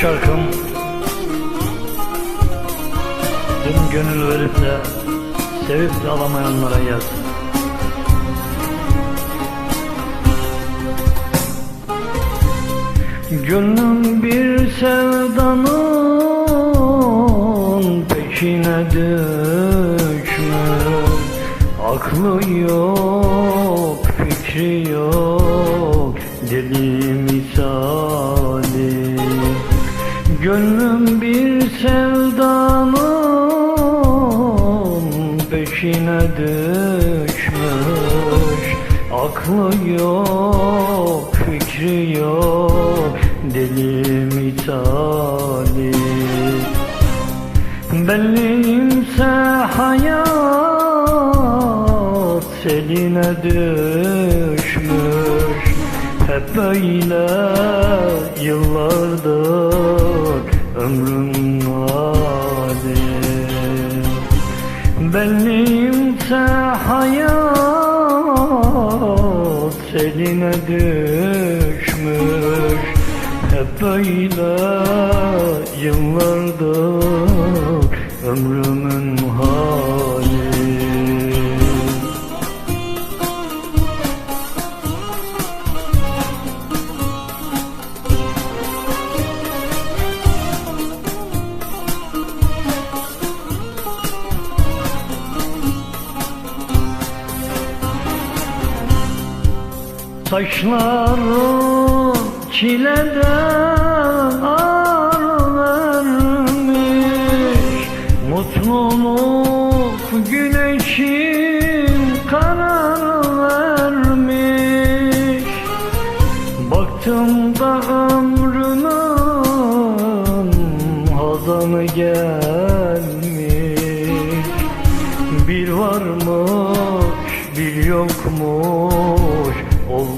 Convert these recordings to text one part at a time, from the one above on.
şarkım. Tüm gönül verip de Sevip de alamayanlara gelsin. Gönlüm bir sevdanın peşine düşmüş. Aklı yok, fikri yok. Gönlüm bir sevdanın peşine düşmüş. Aklı yok, fikri yok, deli misali. Benliğimse hayat seline düşmüş. Hep böyle yıllardır seline düşmüş. Hep böyle yıllardır ömrümün hali Saçları çileden ağır vermiş Mutluluk güneşin karar vermiş. Baktım da ömrümün hazanı gelmiş. Bir varmış bir yokmuş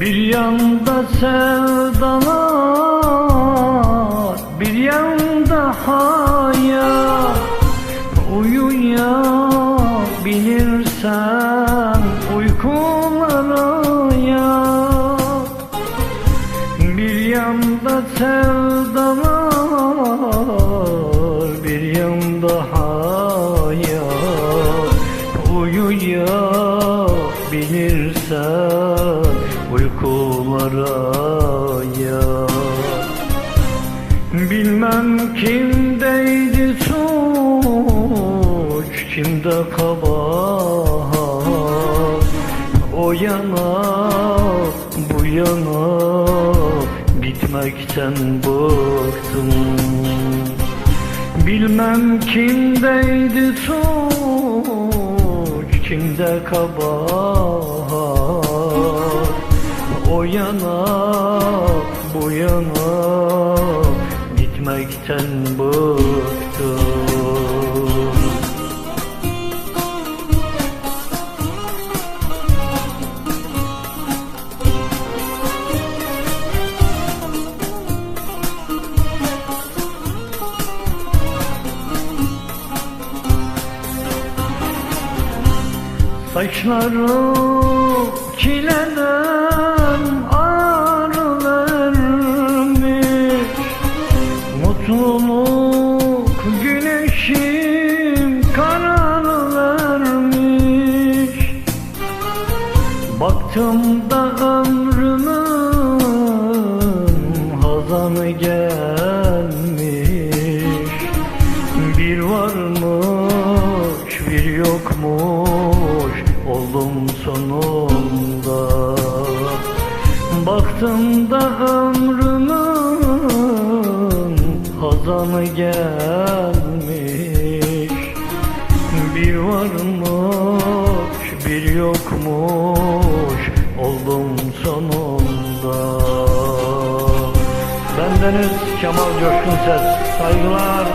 Bir yanda sevdalar, bir yanda hayat. Uyuyabilirsen uykulara yat Bir yanda sevdalar, Bilmem kimdeydi suç, kimde kabahat O yana, bu yana gitmekten bıktım. Bilmem kimdeydi suç, kimde kabahat O yana, bu yana gitmekten bıktım. Saçları çileden Mutluluk güneşim karar vermiş Baktım da ömrümün hazanı gelmiş. Bir varmış bir yokmuş oldum sonunda. Baktım da ömrümün hazanı gelmiş? Bir varmış bir yokmuş. Oldum sonunda. Bendeniz Kemal Coşkun Ses. Saygılar